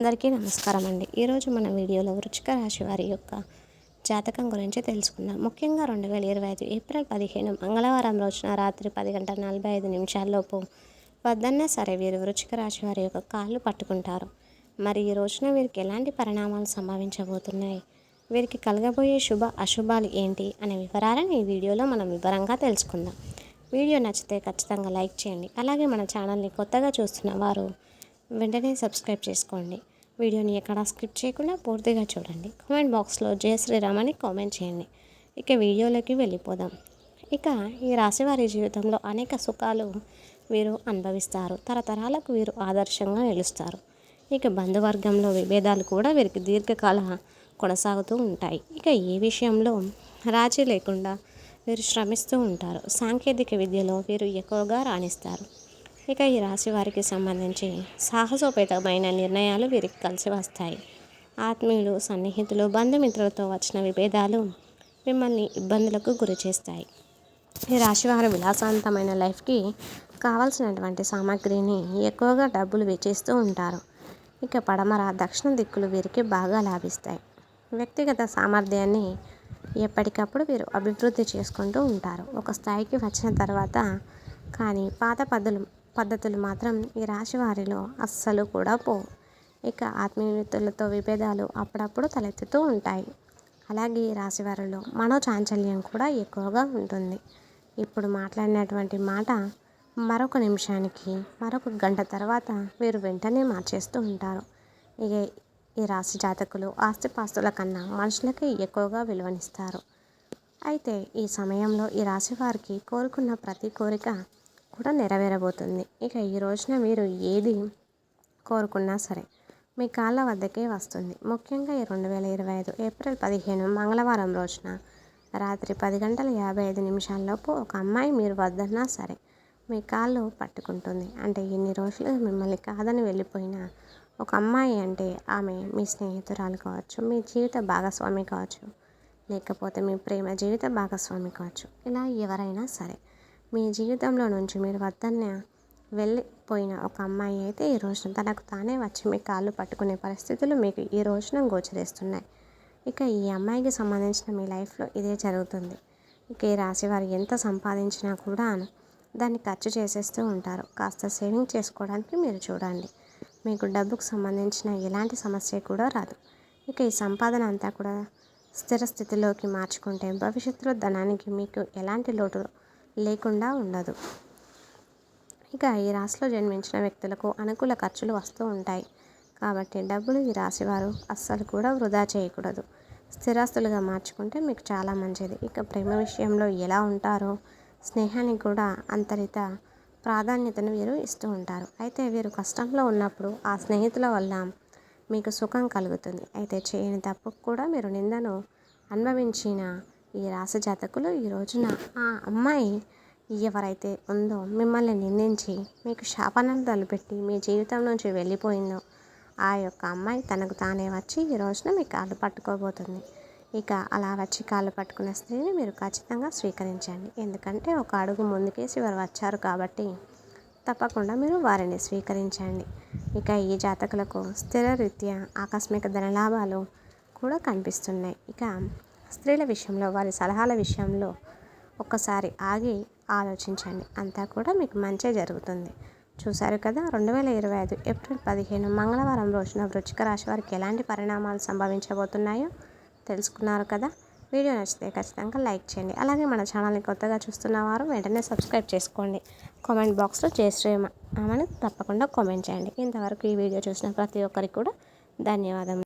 అందరికీ నమస్కారం అండి ఈరోజు మన వీడియోలో వృచ్చిక రాశి వారి యొక్క జాతకం గురించి తెలుసుకుందాం. ముఖ్యంగా రెండు వేల ఇరవై ఐదు ఏప్రిల్ పదిహేను మంగళవారం రోజున రాత్రి పది గంటల నలభై ఐదు నిమిషాల్లోపు వద్దన్నా సరే వీరు వృచ్చిక రాశి వారి యొక్క కాళ్ళు పట్టుకుంటారు. మరి ఈ రోజున వీరికి ఎలాంటి పరిణామాలు సంభవించబోతున్నాయి? వీరికి కలగబోయే శుభ అశుభాలు ఏంటి? అనే వివరాలను ఈ వీడియోలో మనం వివరంగా తెలుసుకుందాం. వీడియో నచ్చితే ఖచ్చితంగా లైక్ చేయండి. అలాగే మన ఛానల్ని కొత్తగా చూస్తున్న వారు వెంటనే సబ్స్క్రైబ్ చేసుకోండి. వీడియోని ఎక్కడ స్కిప్ చేయకుండా పూర్తిగా చూడండి. కామెంట్ బాక్స్లో జయ శ్రీరామ్ అని కామెంట్ చేయండి. ఇక వీడియోలోకి వెళ్ళిపోదాం. ఇక ఈ రాశివారి జీవితంలో అనేక సుఖాలు వీరు అనుభవిస్తారు. తరతరాలకు వీరు ఆదర్శంగా నిలుస్తారు. ఇక బంధువర్గంలో విభేదాలు కూడా వీరికి దీర్ఘకాల కొనసాగుతూ ఉంటాయి. ఇక ఏ విషయంలో రాజీ లేకుండా వీరు శ్రమిస్తూ ఉంటారు. సాంకేతిక విద్యలో వీరు ఎక్కువగా రాణిస్తారు. ఇక ఈ రాశి వారికి సంబంధించి సాహసోపేతమైన నిర్ణయాలు వీరికి కలిసి వస్తాయి. ఆత్మీయులు సన్నిహితులు బంధుమిత్రులతో వచ్చిన విభేదాలు మిమ్మల్ని ఇబ్బందులకు గురి చేస్తాయి. ఈ రాశివారు విలాసవంతమైన లైఫ్కి కావాల్సినటువంటి సామాగ్రిని ఎక్కువగా డబ్బులు వెచ్చిస్తూ ఉంటారు. ఇక పడమర దక్షిణ దిక్కులు వీరికి బాగా లాభిస్తాయి. వ్యక్తిగత సామర్థ్యాన్ని ఎప్పటికప్పుడు వీరు అభివృద్ధి చేసుకుంటూ ఉంటారు. ఒక స్థాయికి వచ్చిన తర్వాత కానీ పాత పద్ధతులు పద్ధతులు మాత్రం ఈ రాశి వారిలో అస్సలు కూడా పోవు. ఇక ఆత్మీయతలతో విభేదాలు అప్పుడప్పుడు తలెత్తుతూ ఉంటాయి. అలాగే ఈ రాశి వారిలో మనోచాంచల్యం కూడా ఎక్కువగా ఉంటుంది. ఇప్పుడు మాట్లాడినటువంటి మాట మరొక నిమిషానికి మరొక గంట తర్వాత వీరు వెంటనే మార్చేస్తూ ఉంటారు. ఇక ఈ రాశి జాతకులు ఆస్తిపాస్తుల కన్నా మనుషులకే ఎక్కువగా విలువనిస్తారు. అయితే ఈ సమయంలో ఈ రాశి వారికి కోరుకున్న ప్రతి కోరిక కూడా నెరవేరబోతుంది. ఇక ఈ రోజున మీరు ఏది కోరుకున్నా సరే మీ కాళ్ళ వద్దకే వస్తుంది. ముఖ్యంగా ఈ రెండు వేల ఇరవై ఐదు ఏప్రిల్ పదిహేను మంగళవారం రోజున రాత్రి పది గంటల యాభై ఐదు నిమిషాల్లోపు ఒక అమ్మాయి మీరు వద్దన్నా సరే మీ కాళ్ళు పట్టుకుంటుంది. అంటే ఇన్ని రోజులు మిమ్మల్ని కాదని వెళ్ళిపోయిన ఒక అమ్మాయి అంటే ఆమె మీ స్నేహితురాలు కావచ్చు మీ జీవిత భాగస్వామి కావచ్చు లేకపోతే మీ ప్రేమ జీవిత భాగస్వామి కావచ్చు. ఇలా ఎవరైనా సరే మీ జీవితంలో నుంచి మీరు వద్దన్న వెళ్ళిపోయిన ఒక అమ్మాయి అయితే ఈ రోజున తనకు తానే వచ్చి మీ కాళ్ళు పట్టుకునే పరిస్థితులు మీకు ఈ రోజున గోచరిస్తున్నాయి. ఇక ఈ అమ్మాయికి సంబంధించిన మీ లైఫ్లో ఇదే జరుగుతుంది. ఇక ఈ రాశి వారు ఎంత సంపాదించినా కూడా దాన్ని ఖర్చు చేసేస్తూ ఉంటారు. కాస్త సేవింగ్ చేసుకోవడానికి మీరు చూడండి. మీకు డబ్బుకు సంబంధించిన ఎలాంటి సమస్య కూడా రాదు. ఇక ఈ సంపాదన అంతా కూడా స్థిర స్థితిలోకి మార్చుకుంటే భవిష్యత్తులో ధనానికి మీకు ఎలాంటి లోటు లేకుండా ఉండదు. ఇక ఈ రాశిలో జన్మించిన వ్యక్తులకు అనుకూల ఖర్చులు వస్తూ ఉంటాయి. కాబట్టి డబ్బులు ఈ రాశివారు అస్సలు కూడా వృధా చేయకూడదు. స్థిరాస్తులుగా మార్చుకుంటే మీకు చాలా మంచిది. ఇక ప్రేమ విషయంలో ఎలా ఉంటారో స్నేహానికి కూడా అంతరిత ప్రాధాన్యతను వీరు ఇస్తూ ఉంటారు. అయితే వీరు కష్టంలో ఉన్నప్పుడు ఆ స్నేహితుల వల్ల మీకు సుఖం కలుగుతుంది. అయితే చేయని తప్పుకు కూడా మీరు నిందను అనుభవించిన ఈ రాశి జాతకులు ఈ రోజున ఆ అమ్మాయి ఎవరైతే ఉందో మిమ్మల్ని నిందించి మీకు శాపనలు తలపెట్టి మీ జీవితం నుంచి వెళ్ళిపోయిందో ఆ యొక్క అమ్మాయి తనకు తానే వచ్చి ఈ రోజున మీ కాళ్ళు పట్టుకోబోతుంది. ఇక అలా వచ్చి కాళ్ళు పట్టుకున్న స్త్రీని మీరు ఖచ్చితంగా స్వీకరించండి. ఎందుకంటే ఒక అడుగు ముందుకేసి వారు వచ్చారు కాబట్టి తప్పకుండా మీరు వారిని స్వీకరించండి. ఇక ఈ జాతకులకు స్థిర రీత్యా ఆకస్మిక ధనలాభాలు కూడా కనిపిస్తున్నాయి. ఇక స్త్రీల విషయంలో వారి సలహాల విషయంలో ఒక్కసారి ఆగి ఆలోచించండి. అంతా కూడా మీకు మంచి జరుగుతుంది. చూశారు కదా రెండు వేల ఇరవై ఐదు ఏప్రిల్ పదిహేను మంగళవారం రోజున వృచ్చిక రాశి వారికి ఎలాంటి పరిణామాలు సంభవించబోతున్నాయో తెలుసుకున్నారు కదా? వీడియో నచ్చితే ఖచ్చితంగా లైక్ చేయండి. అలాగే మన ఛానల్ని కొత్తగా చూస్తున్న వారు వెంటనే సబ్స్క్రైబ్ చేసుకోండి. కామెంట్ బాక్స్లో చేసేమని తప్పకుండా కామెంట్ చేయండి. ఇంతవరకు ఈ వీడియో చూసిన ప్రతి ఒక్కరికి కూడా ధన్యవాదం